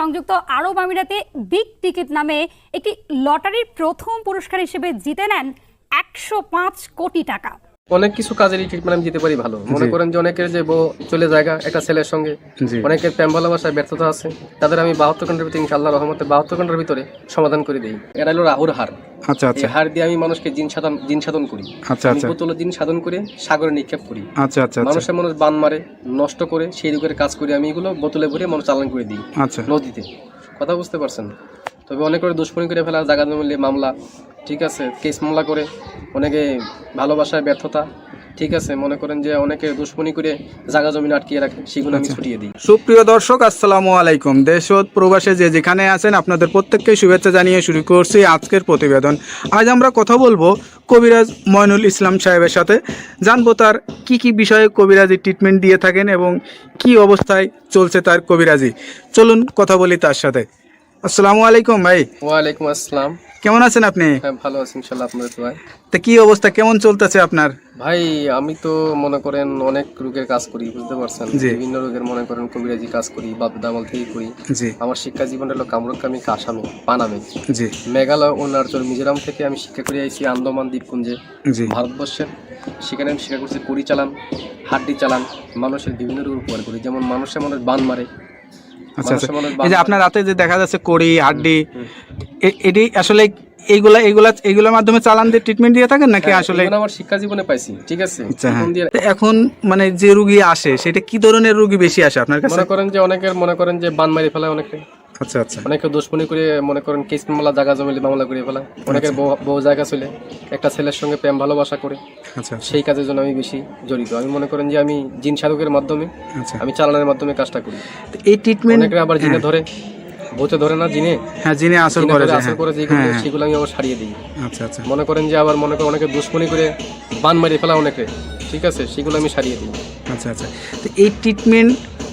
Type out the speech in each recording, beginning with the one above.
সংযুক্ত আরব আমিরাতে big ticket নামে একটি লটারির প্রথম পুরস্কার হিসেবে জিতে নেন একশো পাঁচ কোটি টাকা। অনেক কিছু কাজেরই ট্রিটমেন্ট আমি দিতে পারি ভালো। মনে করেন যে অনেকের যে বউ চলে জায়গা একটা ছেলের সঙ্গে অনেকের প্রেম ভালোবাসায় ব্যর্থতা আছে তাদের আমি বাহাত্তর ঘণ্টার ভিতরে ইনশাল্লাহ রহমতে বাহাত্তর ঘণ্টার ভিতরে সমাধান করে দিই। এটা হলো রাহুর হার আচ্ছা আচ্ছা। হার দিয়ে আমি মানুষকে জিন সাধন জিন সাধন করি। আচ্ছা আচ্ছা। বোতল জিন সাধন করে সাগরে নিক্ষেপ করি। আচ্ছা আচ্ছা আচ্ছা। মানুষের মানুষ বান মারে নষ্ট করে সেই রোগের কাজ করি আমি এগুলো বোতলে ভরে মানুষ চালান করে দিই আচ্ছা। নদীতে। কথা বুঝতে পারছেন? তবে অনেক করে দুষ্কর্মী করে ফেলা জায়গা জমিলে মামলা ঠিক আছে কেস মামলা করে অনেকে ভালোবাসায় ব্যর্থতা ঠিক আছে মনে করেন যে অনেকে দুশ্মনী করে জায়গা জমিন আটকিয়ে রাখে সেগুলো আমি ছুটিয়ে দিই। সুপ্রিয় দর্শক আসসালামু আলাইকুম। দেশ প্রবাসে যে যেখানে আছেন আপনাদের প্রত্যেককে শুভেচ্ছা জানিয়ে শুরু করছি আজকের প্রতিবেদন। আজ আমরা কথা বলব কবিরাজ ময়নুল ইসলাম সাহেবের সাথে। জানব তার কি কি বিষয়ে কবিরাজি ট্রিটমেন্ট দিয়ে থাকেন এবং কি অবস্থায় চলছে তার কবিরাজি। চলুন কথা বলি তার সাথে। আসসালামু আলাইকুম ভাই। ওয়ালাইকুম আসসালাম। কেমন আছেন আপনি? হ্যাঁ ভালো আছি ইনশাল্লাহ আপনাদের দোয়ায়। তা কি অবস্থা? কেমন চলতেছে আপনার? ভাই আমি তো মনে করেন অনেক রোগের কাজ করি বুঝতে পারছেন। বিভিন্ন রোগের মনে করেন কবিরাজি কাজ করি বাপ দামাল থেকে করি। আমার শিক্ষা জীবন হলো কামরুকামি কাসামে পানামে। মেঘালয় ও অরুণাচল মিজোরাম থেকে আমি শিক্ষা করে আইছি আন্দামান দ্বীপপুঞ্জে। ভারতবর্ষের সেখানে আমি শিক্ষা করছি কুড়ি চালান হাড্ডি চালান মানুষের বিভিন্ন রোগ উপকার করি যেমন মানুষের মানুষ বান মারে। আচ্ছা আচ্ছা। এই যে আপনার রাতে যে দেখা যাচ্ছে কড়ি হাড্ডি এটি আসলে এইগুলা এইগুলা এইগুলোর মাধ্যমে চালান দিয়ে ট্রিটমেন্ট দিয়ে থাকেন নাকি হ্যাঁ, আসলে? আমার শিক্ষা জীবনে পাইছি ঠিক আছে? আচ্ছা হ্যাঁ। এখন মানে যে রুগী আসে সেটা কি ধরনের রুগী বেশি আসে আপনার কাছে? মনে করেন যে অনেকের মনে করেন যে বান মারি ফেলায় অনেকে। আচ্ছা আচ্ছা। অনেকে দুশ্মনী করে মনে করেন কেস মামলা জায়গা জমিলে মামলা করে ফেলায়। অনেকের বউ বউ জায়গা চলে একটা ছেলের সঙ্গে প্রেম ভালোবাসা করে। আচ্ছা সেই কাজের জন্য আমি বেশি জড়িত। আমি মনে করেন যে আমি জিন সাধকের মাধ্যমে আচ্ছা। আমি চালানোর মাধ্যমে কাজটা করি। এই ট্রিটমেন্ট অনেকে আবার জিনে ধরে। ভূতে ধরে না জিনে হ্যাঁ যিনি আসল করে যে, হ্যাঁ। করে যেগুলো হ্যাঁ, হ্যাঁ। সেগুলো আমি আবার সারিয়ে দিই। আচ্ছা আচ্ছা। মনে করেন যে আবার মনে করেন অনেকে দুশ্মনী করে বান মারি ফেলা অনেকে। ঠিক আছে? সেগুলো আমি সারিয়ে দিই। আচ্ছা আচ্ছা। তো এই ট্রিটমেন্ট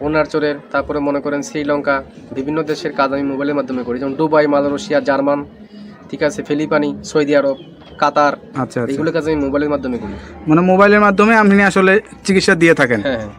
অরুণাচলের তারপরে মনে করেন শ্রীলঙ্কা বিভিন্ন দেশের কাজ আমি মোবাইলের মাধ্যমে করি। যেমন দুবাই মালয়েশিয়া জার্মান ঠিক আছে ফিলিপানি সৌদি আরব কাতার আচ্ছা আচ্ছা। এগুলো কাজ আমি মোবাইলের মাধ্যমে করি। মানে মোবাইলের মাধ্যমে আপনি আসলে চিকিৎসা দিয়ে থাকেন? হ্যাঁ হ্যাঁ।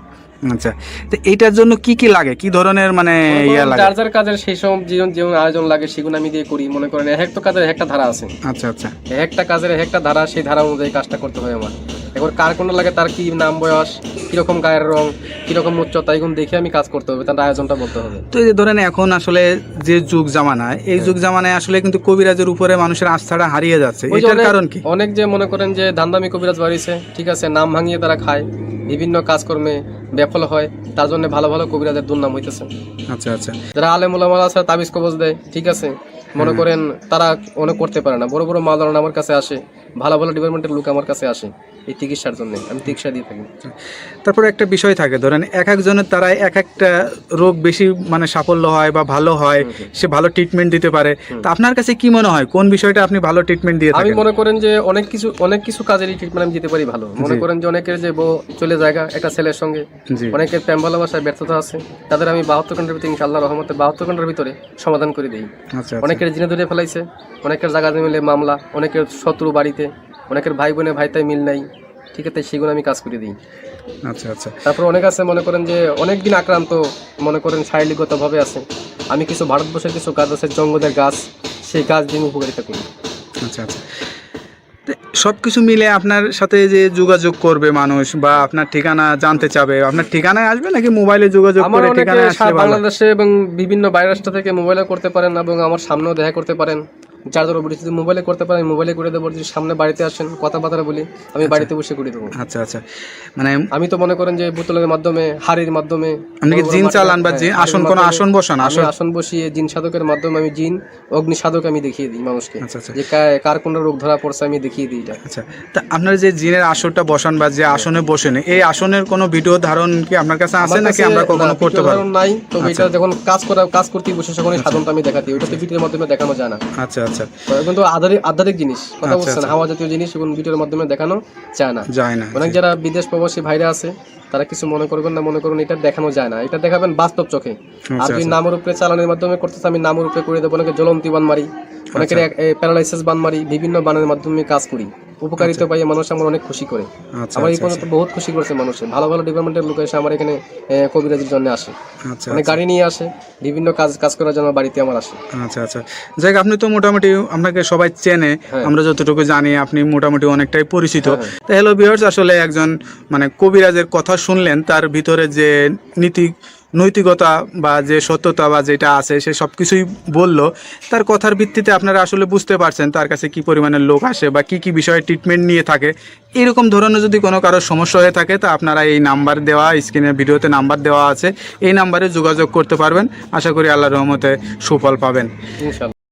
আচ্ছা। তো এইটার জন্য কি কি লাগে? কি ধরনের মানে ইয়া লাগে? যার যার কাজের সেই সব যেমন যেমন আয়োজন লাগে সেগুলো আমি দিয়ে করি। মনে করেন এক একটা কাজের একটা ধারা আছে। আচ্ছা আচ্ছা। এক একটা কাজের এক একটা ধারা সেই ধারা অনুযায়ী কাজটা করতে হয় আমার। এবার কার কোনটা লাগে তার কি নাম বয়স কীরকম গায়ের রং কীরকম উচ্চতা এগুলো দেখে আমি কাজ করতে হবে তার আয়োজনটা বলতে হবে। তো এই যে ধরেন এখন আসলে যে যুগ জামানায় এই যুগ জামানায় আসলে কিন্তু কবিরাজের উপরে মানুষের আস্থাটা হারিয়ে যাচ্ছে। এটার কারণ কি? অনেক যে মনে করেন যে ধান্দামি কবিরাজ বাড়িছে ঠিক আছে নাম ভাঙিয়ে তারা খায় বিভিন্ন কাজকর্মে ব্যাফল হয় তার জন্য ভালো ভালো কবিরাজের দুর্নাম হইতেছে। আচ্ছা আচ্ছা। যারা আলেম ওলামারা আছে তাবিজ কবজ দেয় ঠিক আছে মনে করেন তারা অনেক করতে পারে না বড় বড় মালদার আমার কাছে আসে ভালো ভালো ডিপার্টমেন্টের লোক আমার কাছে আসে এই চিকিৎসার জন্য আমি চিকিৎসা দিয়ে থাকি। তারপরে একটা বিষয় থাকে ধরেন এক একজনের তারা এক একটা রোগ বেশি মানে সাফল্য হয় বা ভালো হয় সে ভালো ট্রিটমেন্ট দিতে পারে। তা আপনার কাছে কি মনে হয়? কোন বিষয়টা আপনি ভালো ট্রিটমেন্ট দিয়ে আমি মনে করেন যে অনেক কিছু অনেক কিছু কাজেরই ট্রিটমেন্ট আমি দিতে পারি ভালো। মনে করেন যে অনেকের যে বউ চলে জায়গা একটা ছেলের সঙ্গে অনেকের প্রেম ভালোবাসায় ব্যর্থতা আছে তাদের আমি বাহাত্তর ঘণ্টার ভিতরে ইনশাল্লাহ রহমতে বাহাত্তর ঘণ্টার ভিতরে সমাধান করে দিই। আচ্ছা আচ্ছা। অনেকের জিনে ধরে ফেলাইছে অনেকের জায়গা মিলে মামলা অনেকের শত্রু বাড়িতে অনেকের ভাই বোনে ভাইতাই মিল নাই ঠিক আছে সেগুলো আমি কাজ করে দিই। আচ্ছা আচ্ছা। তারপর অনেক আছে মনে করেন যে অনেক দিন আক্রান্ত মনে করেন শারীরিকগতভাবে আছে। আমি কিছু ভারতবর্ষের কিছু গাছ আছে জঙ্গলের গাছ সেই গাছ দিয়ে উপকারিতা করি। আচ্ছা আচ্ছা। সব কিছু মিলে আপনার সাথে যে যোগাযোগ করবে মানুষ বা আপনার ঠিকানা জানতে চাবে আপনার ঠিকানায় আসবে নাকি মোবাইলে যোগাযোগ করে অনেকে ঠিকানায় আসলে বাংলাদেশে এবং বিভিন্ন বাইরের রাষ্ট্র থেকে মোবাইলে করতে পারেন এবং আমার সামনেও দেখা করতে পারেন। যার ধরো যদি মোবাইলে করতে পারেন মোবাইলে করে দেবো যদি সামনে বাড়িতে আসেন কথাবার্তা বলি আমি বাড়িতে বসে করে দেবো। আচ্ছা আচ্ছা। মানে আমি তো মনে করেন যে বোতলের মাধ্যমে হাড়ির মাধ্যমে আপনি কি জিন চালান বা হ্যাঁ, জিন আসন কোনো আসন বসান? আসন আসন বসিয়ে জিন সাধকের মাধ্যমে আমি জিন অগ্নি সাধক আমি দেখিয়ে দিই মানুষকে। আচ্ছা আচ্ছা। যে কার কোন রোগ ধরা পড়ছে আমি দেখিয়ে দিই এটা। আচ্ছা। তা আপনার যে জিনের আসনটা বসান বা যে আসনে বসেন এই আসনের কোনো ভিডিও ধারণ কি আপনার কাছে আছে নাকি আমরা কখনো করতে পারব? নাই তবে এটা যখন কাজ করা কাজ করতে বসে এই সাধনটা আমি দেখাতে ওটা তো ভিডিওর মাধ্যমে দেখানো যায় না। আচ্ছা। আচ্ছা। আচ্ছা কিন্তু আধ্যাত্মিক জিনিস কথা আচ্ছা, বলছেন। হাওয়া জাতীয় জিনিস এখন ভিডিওর মাধ্যমে দেখানো যায় না। যায় না অনেক যারা বিদেশ প্রবাসী ভাইরা আছে তারা কিছু মনে করবেন না মনে করুন এটা দেখানো যায় না। এটা দেখাবেন বাস্তব চোখে। আর আচ্ছা, যদি। নামের উপরে চালানোর মাধ্যমে করতেছে আমি নামের উপরে করে দেবো অনেকে জ্বলন্তি বান মারি অনেকের প্যারালাইসিস বান মারি বিভিন্ন বানের মাধ্যমে কাজ করি। উপকারিতা পাই মানুষ আমার অনেক খুশি করে। আচ্ছা আমার এই আচ্ছা পর্যন্ত বহুত খুশি করছে মানুষে। ভালো ভালো ডিপার্টমেন্টের লোক এসে আমার এখানে কবিরাজির জন্য আসে। আচ্ছা অনেক গাড়ি নিয়ে আসে বিভিন্ন কাজ কাজ করার জন্য বাড়িতে আমার আসে। আচ্ছা আচ্ছা। যাই হোক, আপনি তো মোটামুটি আপনাকে সবাই চেনে। হ্যাঁ। আমরা যতটুকু জানি আপনি মোটামুটি অনেকটাই পরিচিত। হ্যাঁ, হ্যাঁ। তো হ্যালো ভিউয়ার্স আসলে একজন মানে কবিরাজের কথা শুনলেন তার ভিতরে যে নীতি নৈতিকতা বা যে সত্যতা বা যেটা আছে সে সব কিছুই বলল। তার কথার ভিত্তিতে আপনারা আসলে বুঝতে পারছেন তার কাছে কি পরিমাণের লোক আসে বা কি কি বিষয়ে ট্রিটমেন্ট নিয়ে থাকে। এরকম ধরনের যদি কোনো কারও সমস্যা হয়ে থাকে তা আপনারা এই নাম্বার দেওয়া স্ক্রিনের ভিডিওতে নাম্বার দেওয়া আছে। এই নাম্বারে যোগাযোগ করতে পারবেন। আশা করি আল্লাহ রহমতে সুফল পাবেন।